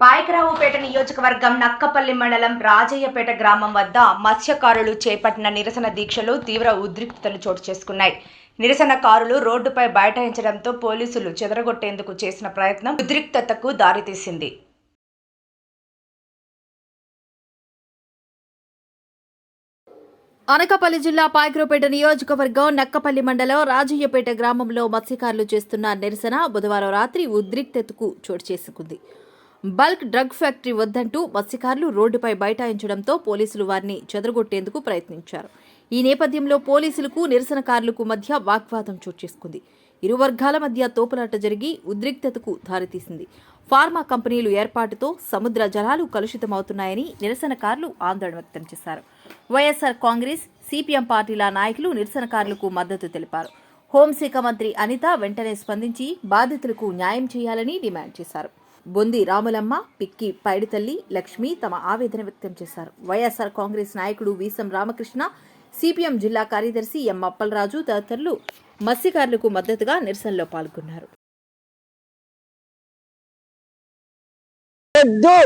పాయకరావుపేట నియోజకవర్గం నక్కపల్లి మండలం రాజయ్యపేట గ్రామం వద్ద మత్స్యకారులు చేపట్టిన నిరసన దీక్షలు తీవ్ర ఉద్రిక్తతలు చోటు చేసుకున్నాయి. నిరసనకారులు రోడ్డుపై బైఠాయించడంతో పోలీసులు చెదరగొట్టేందుకు చేసిన ప్రయత్నం ఉద్రిక్తతకు దారితీసింది. అనకాపల్లి జిల్లా పాయకరపేట నియోజకవర్గం నక్కపల్లి మండలం రాజయ్యపేట గ్రామంలో మత్స్యకారులు చేస్తున్న నిరసన బుధవారం రాత్రి ఉద్రిక్తతకు చోటు చేసుకుంది. బల్క్ డ్రగ్ ఫ్యాక్టరీ వద్దంటూ మత్స్యకారులు రోడ్డుపై బైఠాయించడంతో పోలీసులు వారిని చెదరగొట్టేందుకు ప్రయత్నించారు. ఈ నేపథ్యంలో పోలీసులకు నిరసనకారులకు మధ్య వాగ్వాదం చోటు చేసుకుంది. ఇరు వర్గాల మధ్య తోపులాట జరిగి ఉద్రిక్తతకు దారితీసింది. ఫార్మా కంపెనీలు ఏర్పాటుతో సముద్ర జలాలు కలుషితమవుతున్నాయని నిరసనకారులు ఆందోళన వ్యక్తం చేశారు. వైఎస్ఆర్ కాంగ్రెస్ సిపిఎం పార్టీల నాయకులు నిరసనకారులకు మద్దతు తెలిపారు. హోంశాఖ మంత్రి అనిత వెంటనే స్పందించి బాధితులకు న్యాయం చేయాలని డిమాండ్ చేశారు. బొంది రాములమ్మ పిక్కి పైడితల్లి లక్ష్మి తమ ఆవేదన వ్యక్తం చేశారు. వైఎస్ఆర్ కాంగ్రెస్ నాయకుడు వీసం రామకృష్ణ సిపిఎం జిల్లా కార్యదర్శి ఎం అప్పలరాజు తదితరులు మత్స్యకారులకు మద్దతుగా నిరసనలో పాల్గొన్నారు. వద్దు.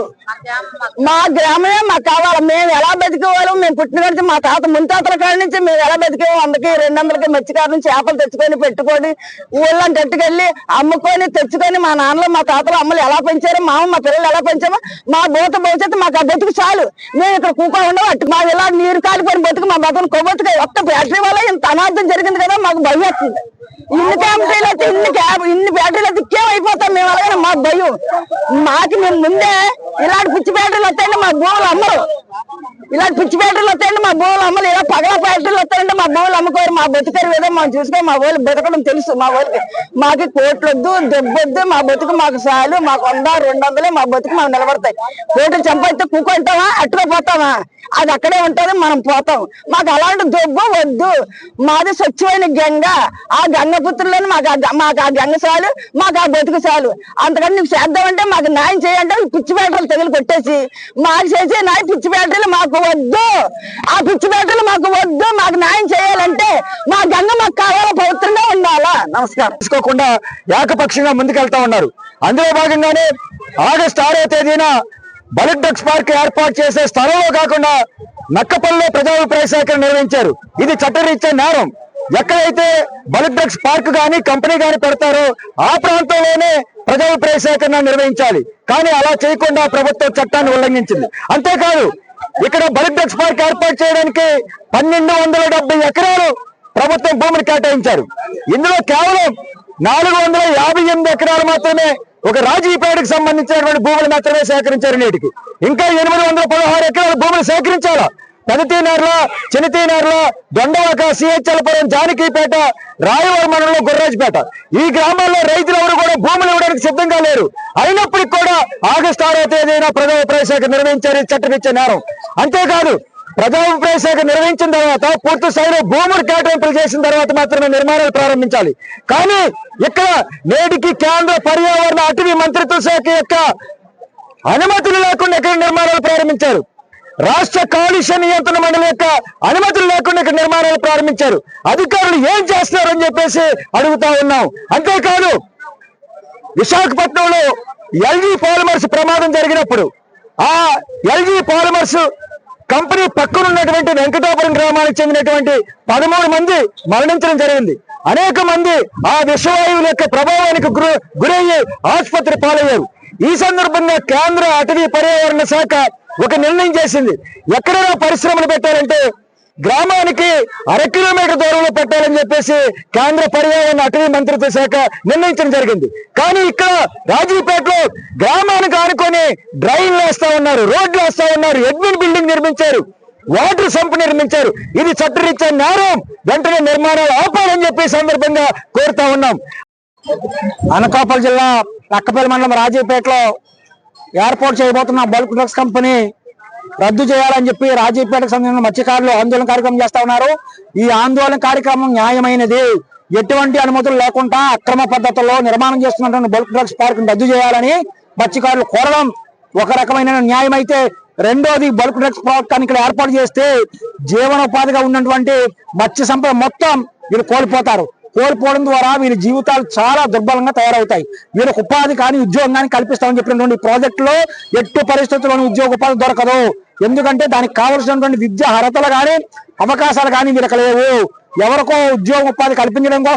మా గ్రామమే మాకు కావాలి. మేము ఎలా బతికేవాళ్ళం? మేము పుట్టిన నుంచి మా తాత ముంతాతల కాడి నుంచి మేము ఎలా బతికేవాళ్ళం? వందకి రెండు వందలకి మత్స్యకారు నుంచి చేపలు తెచ్చుకొని పెట్టుకొని ఊళ్ళని గట్టుకెళ్ళి అమ్ముకొని తెచ్చుకొని మా నాన్నలు మా తాతలు అమ్మలు ఎలా పెంచారో మా మా పిల్లలు ఎలా పెంచామో మా భూత భవిష్యత్తు మాకు ఆ బతుకు చాలు. మేము ఇక్కడ కూకో ఉండవు. మా ఇలా నీరు కాలిపోయిన బతుకు మా బతుకు కొవ్వొత్తుగా ఒక్క బ్యాటరీ వల్ల ఇంత అనార్థం జరిగింది కదా మాకు భయం ఇన్ని క్యాంటీలు అయితే ఇన్ని క్యాబ్ ఇన్ని బ్యాటరీలు అయితే ఇక్కేం అయిపోతాం మేము అలాగే మాకు భయం. మాకు మేము ముందే ఇలాంటి పిచ్చి బ్యాటరీలు వస్తాయంటే మా భూములు అమ్మరు. ఇలాంటి పిచ్చి బ్యాటరీలు వస్తాయండి మా భూములు అమ్మలు ఇలా పగల బ్యాటరీలు వస్తాయండి మా భూములు అమ్ముకోరు మా బతుకరు ఏదో మనం చూసుకో మా వాళ్ళు బతకడం తెలుసు. మా వాళ్ళకి మాకు కోట్లొద్దు దెబ్బొద్దు మా బతుకు మాకు చాలు మాకు వంద రెండు వందలే మా బతుకు మాకు నిలబడతాయి. కోట్లు చంపైతే కుక్కుంటామా అట్టుగా పోతావా? అది అక్కడే ఉంటుంది మనం పోతాం. మాకు అలాంటి దొబ్బ వద్దు. మాది స్వచ్ఛమైన గంగ. ఆ గంగపుత్రులని మాకు ఆ గ- మాకు ఆ గంగ చాలు మాకు ఆ బతుకు చాలు. అంతకని నీకు చేద్దామంటే మాకు న్యాయం చేయంటే పిచ్చి బ్యాటరీలు తెగులు కొట్టేసి మాకు చేసే న్యాయం పిచ్చి బ్యాటరీలు మాకు వద్దు. ఆ పిచ్చి మాకు వద్దు. మాకు న్యాయం చేయాలంటే మా గంగ మాకు కావాలా పవిత్రంగా ఉండాలా? నమస్కారం. తీసుకోకుండా ఏకపక్షంగా ముందుకెళ్తా ఉన్నారు. అందులో భాగంగానే ఆగస్టు ఆరో తేదీన బలక్ డ్రగ్స్ పార్క్ ఏర్పాటు చేసే స్థలంలో కాకుండా నక్కపల్లిలో ప్రజాభిప్రాయ సేకరణ నిర్వహించారు. ఇది చట్టరీత్యా నేరం. ఎక్కడైతే బలక్ డ్రగ్స్ పార్క్ కానీ కంపెనీ కానీ పెడతారో ఆ ప్రాంతంలోనే ప్రజాభిప్రాయ సేకరణ నిర్వహించాలి. కానీ అలా చేయకుండా ప్రభుత్వం చట్టాన్ని ఉల్లంఘించింది. అంతేకాదు ఇక్కడ బలిటెక్స్ డ్రగ్స్ పార్క్ ఏర్పాటు చేయడానికి పన్నెండు వందల డెబ్బై ఎకరాలు ప్రభుత్వం భూమిని కేటాయించారు. ఇందులో కేవలం నాలుగు వందల యాభై ఎనిమిది ఎకరాలు మాత్రమే ఒక రాజీపేటకు సంబంధించినటువంటి భూములు మాత్రమే సేకరించారు నేటికి. ఇంకా ఎనిమిది వందల పదహారు ఎకరాల భూములు సేకరించాలా? పెదతీనర్ల చిన్నతీనర్ల దొండవాక సిహెచ్ఎల్పురం జానకీపేట రాయవారి మండలంలో గుర్రాజ్పేట. ఈ గ్రామాల్లో రైతులు ఎవరు కూడా భూములు ఇవ్వడానికి సిద్ధంగా లేరు. అయినప్పటికీ కూడా ఆగస్టు ఆరో తేదీన ప్రజా శాఖ నిర్వహించారు చట్టమిచ్చే నేరం. అంతేకాదు ప్రజాభిప్రాయశాఖ నిర్వహించిన తర్వాత పూర్తి స్థాయిలో భూములు కేటాయింపులు చేసిన తర్వాత మాత్రమే నిర్మాణాలు ప్రారంభించాలి. కానీ ఇక్కడ నేటికి కేంద్ర పర్యావరణ అటవీ మంత్రిత్వ శాఖ యొక్క అనుమతులు లేకుండా ఇక్కడ నిర్మాణాలు ప్రారంభించారు. రాష్ట్ర కాలుష్య నియంత్రణ మండలి యొక్క అనుమతులు లేకుండా ఇక్కడ నిర్మాణాలు ప్రారంభించారు. అధికారులు ఏం చేస్తున్నారని చెప్పేసి అడుగుతా ఉన్నాం. అంతేకాదు విశాఖపట్నంలో ఎల్జీ పాలిమర్స్ ప్రమాదం జరిగినప్పుడు ఆ ఎల్జీ పాలిమర్స్ కంపెనీ పక్కన ఉన్నటువంటి వెంకటాపురం గ్రామానికి చెందినటువంటి పదమూడు మంది మరణించడం జరిగింది. అనేక మంది ఆ విషవాయువుల యొక్క ప్రభావానికి గురయ్యి ఆసుపత్రి పాలయ్యారు. ఈ సందర్భంగా కేంద్ర అటవీ పర్యావరణ శాఖ ఒక నిర్ణయం చేసింది. ఎక్కడైనా పరిశ్రమలు పెట్టారంటే గ్రామానికి అర కిలోమీటర్ దూరంలో పెట్టాలని చెప్పేసి కేంద్ర పర్యావరణ అటవీ మంత్రిత్వ శాఖ నిర్ణయించడం జరిగింది. కానీ ఇక్కడ రాజీపేటలో గ్రామానికి ఆనుకొని డ్రైన్లు వేస్తా ఉన్నారు రోడ్లు వేస్తా ఉన్నారు అడ్మిన్ బిల్డింగ్ నిర్మించారు వాటర్ సంప్ నిర్మించారు. ఇది చట్టరీత్యా నేరం వెంటనే నిర్మాణాలు ఆపాలని చెప్పి సందర్భంగా కోరుతా ఉన్నాం. అనకాపల్ జిల్లా లక్కపల్లి మండలం రాజీపేటలో ఏర్పాటు చేయబోతున్న బల్క్ డ్రగ్స్ కంపెనీ రద్దు చేయాలని చెప్పి రాజీపేటకు సంబంధించిన మత్స్యకారులు ఆందోళన కార్యక్రమం చేస్తా ఉన్నారు. ఈ ఆందోళన కార్యక్రమం న్యాయమైనది. ఎటువంటి అనుమతులు లేకుండా అక్రమ పద్ధతుల్లో నిర్మాణం చేస్తున్నటువంటి బల్క్ డ్రగ్స్ పార్క్ రద్దు చేయాలని మత్స్యకారులు కోరడం ఒక రకమైన న్యాయం అయితే. రెండోది బల్క్ డ్రగ్స్ పార్క్ ఇక్కడ ఏర్పాటు చేస్తే జీవనోపాధిగా ఉన్నటువంటి మత్స్య సంపద మొత్తం వీళ్ళు కోల్పోతారు. కోల్పోవడం ద్వారా వీరి జీవితాలు చాలా దుర్బలంగా తయారవుతాయి. వీళ్ళకు ఉపాధి కానీ ఉద్యోగం కానీ కల్పిస్తామని చెప్పినటువంటి ప్రాజెక్టులో ఎట్టు పరిస్థితుల్లోనూ ఉద్యోగ ఉపాధి దొరకదు. ఎందుకంటే దానికి కావలసినటువంటి విద్య అర్హతలు కానీ అవకాశాలు కానీ వీళ్ళకి లేవు. ఎవరికో ఉద్యోగ ఉపాధి కల్పించడం కోసం